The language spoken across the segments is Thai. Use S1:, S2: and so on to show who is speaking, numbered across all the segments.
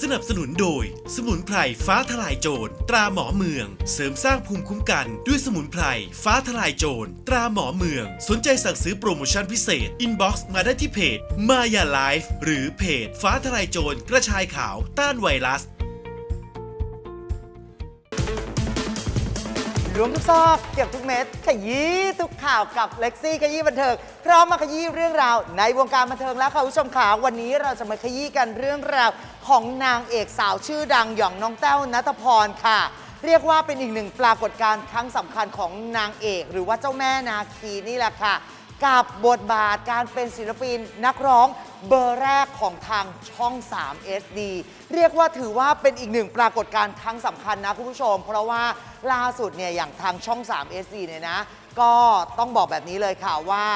S1: สนับสนุนโดย สมุนไพรฟ้าทลายโจรตราหมอเมือง เสริมสร้างภูมิคุ้มกันด้วยสมุนไพรฟ้าทลายโจรตราหมอเมือง สนใจสั่งซื้อโปรโมชั่นพิเศษอินบ็อกซ์มาได้ที่เพจมายาไลฟ์หรือเพจฟ้าทลายโจรกระชายขาวต้านไวรัส
S2: รวมทุกซอกเก็บทุกเม็ดขยี้ทุกข่าวกับเล็กซี่ขยี้บันเทิงพร้อมมาขยี้เรื่องราว ในวงการบันเทิงแล้วค่ะคุณผู้ชมขาวันนี้เราจะมาขยี้กันเรื่องราวของนางเอกสาวชื่อดังหย่องน้องแต้วนัทพรค่ะ เรียกว่าเป็นอีกหนึ่งปรากฏการณ์ครั้งสำคัญของนางเอก หรือว่าเจ้าแม่นาคีนี่แหละค่ะ กับบทบาทการเป็นศิลปินนักร้องเบอร์แรกของทางช่อง 3 SD เรียกว่าถือว่าเป็นอีกหนึ่งปรากฏการณ์ครั้งสำคัญนะคุณผู้ชม เพราะว่าล่าสุดเนี่ยอย่างทางช่อง 3 SD เนี่ยนะ ก็ต้องบอกแบบนี้เลยค่ะว่า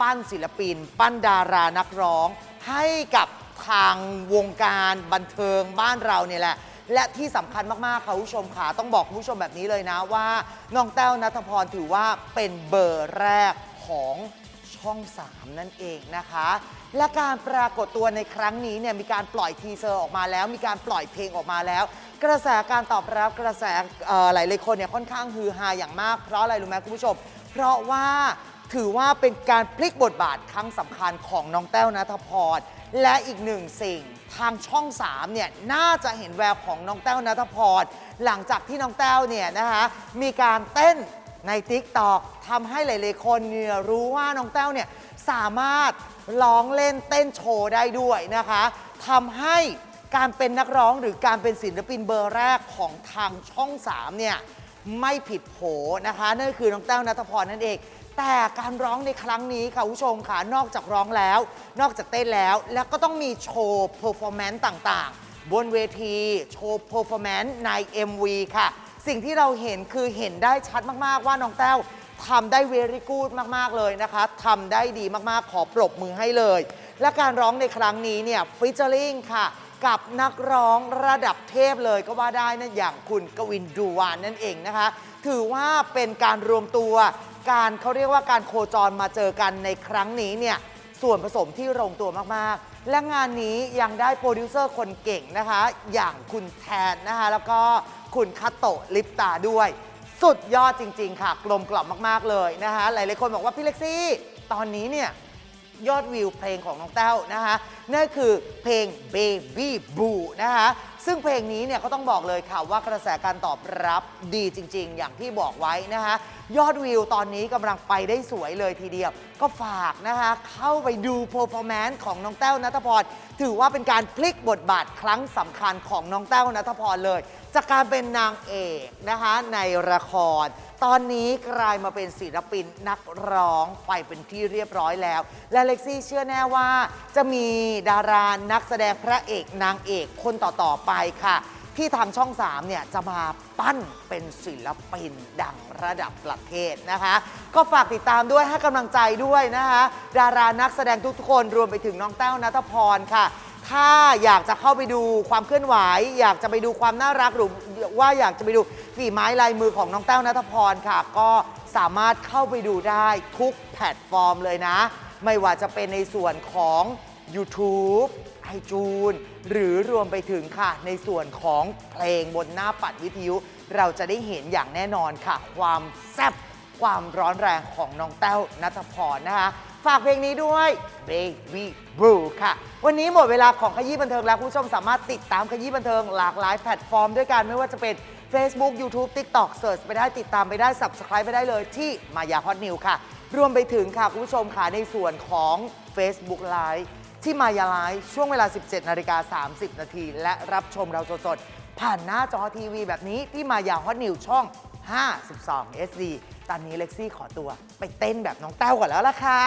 S2: ปั้นศิลปิน ปั้นดารานักร้อง ให้กับทางวงการบันเทิงบ้านเราเนี่ยแหละและที่สำคัญมาก ๆ ค่ะคุณผู้ชมค่ะต้องบอกคุณผู้ชมแบบนี้เลยนะว่าน้องแต้วนัทพรถือว่าเป็นเบอร์แรก ของช่อง 3 นั่นเองนะคะ และการปรากฏตัวในครั้งนี้เนี่ยมีการปล่อยทีเซอร์ออกมาแล้ว มีการปล่อยเพลงออกมาแล้ว กระแสการตอบรับกระแสเอ่อหลายคนเนี่ยค่อนข้างฮือฮาอย่างมาก เพราะอะไรรู้ไหมคุณผู้ชม เพราะว่าถือว่าเป็นการพลิกบทบาทครั้งสำคัญของน้องแต้วนัทพรและอีกหนึ่งสิ่งทางช่อง3เนี่ยน่าจะเห็นแววของน้องแต้วนัทพรหลังจากที่น้องแต้วเนี่ยนะคะมีการเต้น ใน t ิ k t o k ทำให้หลายๆคนเนี่ยรู้ว่าน้องแต้วเนี่ยสามารถร้องเล่นเต้นโชว์ได้ด้วยนะคะทำให้การเป็นนักร้องหรือการเป็นศิลปินเบอร์แรกของทางช่อง 3 เนี่ย ไม่ผิดโผนะคะนั่นคือน้องแต้วนัทพรนั่นเอง แต่การร้องในครั้งนี้ค่ะคุณผู้ชมค่ะนอกจากร้องแล้ว นอกจากเต้นแล้ว แล้วก็ต้องมีโชว์เพอร์ฟอร์แมนซ์ต่างๆ บนเวที โชว์เพอร์ฟอร์แมนซ์ใน MV ค่ะ สิ่งที่เราเห็นคือเห็นได้ชัดมากๆว่าน้องแต้วทำได้เวรี่กูดมากๆเลยนะคะทำได้ดีมากๆ ขอปรบมือให้เลย และการร้องในครั้งนี้เนี่ยฟิชเชอร์ลิงค่ะ กับนักร้องระดับเทพเลยก็ว่าได้นะอย่างคุณกวินดูวานนั่นเองนะคะ ถือว่าเป็นการรวมตัว การเขาเรียกว่าการโคจรมาเจอกันในครั้งนี้เนี่ยส่วนผสมที่ลงตัวมากๆ และงานนี้ยังได้โปรดิวเซอร์คนเก่งนะคะ อย่างคุณแทนนะคะ แล้วก็คุณคาโตะลิปตาด้วย สุดยอดจริง ๆ ค่ะ กลมกล่อมมาก ๆ เลยนะคะ หลายๆคนบอกว่าพี่เล็กซี่ ตอนนี้เนี่ย ยอดวิวเพลงของน้องแต้วนะคะนั่นคือเพลง Baby Blue นะคะซึ่งเพลงนี้เนี่ยก็ต้องบอกเลยค่ะว่ากระแสการตอบรับดีจริง ๆ อย่างที่บอกไว้นะคะยอดวิวตอนนี้กำลังไปได้สวยเลยทีเดียว ก็ฝากนะคะเข้าไปดูโ e ร f o r m a n c e ของน้องแต้วนัทพรถือว่าเป็นการพลิกบทบาทครั้งสำคัญของน้องแต้วนัทพรเลย จากการเป็นนางเอกนะคะในละคร ตอนนี้กลายมาเป็นศิลปินนักร้องไปเป็นที่เรียบร้อยแล้ว และเล็กซี่เชื่อแน่ว่า จะมีดารานักแสดงพระเอกนางเอกคนต่อ ๆ ไปค่ะ ที่ทางช่อง 3 เนี่ย จะมาปั้นเป็นศิลปินดังระดับประเทศนะคะ ก็ฝากติดตามด้วยให้กำลังใจด้วยนะคะ ดารานักแสดงทุกๆคนรวมไปถึงน้องแต้วนัทพรค่ะ ถ้าอยากจะเข้าไปดูความเคลื่อนไหว อยากจะไปดูความน่ารักหรือว่าอยากจะไปดูฝีไม้ลายมือของน้องแต้วนัทพรค่ะ ก็สามารถเข้าไปดูได้ทุกแพลตฟอร์มเลยนะ ไม่ว่าจะเป็นในส่วนของ YouTube ไอจูนหรือรวมไปถึงค่ะ ในส่วนของเพลงบนหน้าปัดวิทยุ เราจะได้เห็นอย่างแน่นอนค่ะ ความแซ่บความร้อนแรงของน้องแต้วนัทพรนะคะ ฝากเพลงนี้ด้วย Baby Blue ค่ะ วันนี้หมดเวลาของขยี้บันเทิงแล้ว คุณผู้ชมสามารถติดตามขยี้บันเทิงหลากหลายแพลตฟอร์มด้วยกันไม่ว่าจะเป็น Facebook YouTube TikTok เสิร์ชไปได้ติดตามไปได้ Subscribe ไปได้เลยที่มายาฮอตนิวค่ะ รวมไปถึงค่ะ คุณผู้ชมค่ะในส่วนของ Facebook Live ที่มายาไลฟ์ช่วงเวลา 17 นาฬิกา 30 นาที และรับชมเราสดๆ ผ่านหน้าจอทีวีแบบนี้ที่มายาฮอตนิวช่อง 52 SD ตอนนี้เล็กซี่ขอตัวไปเต้นแบบน้องแต้วก่อนแล้วล่ะค่ะ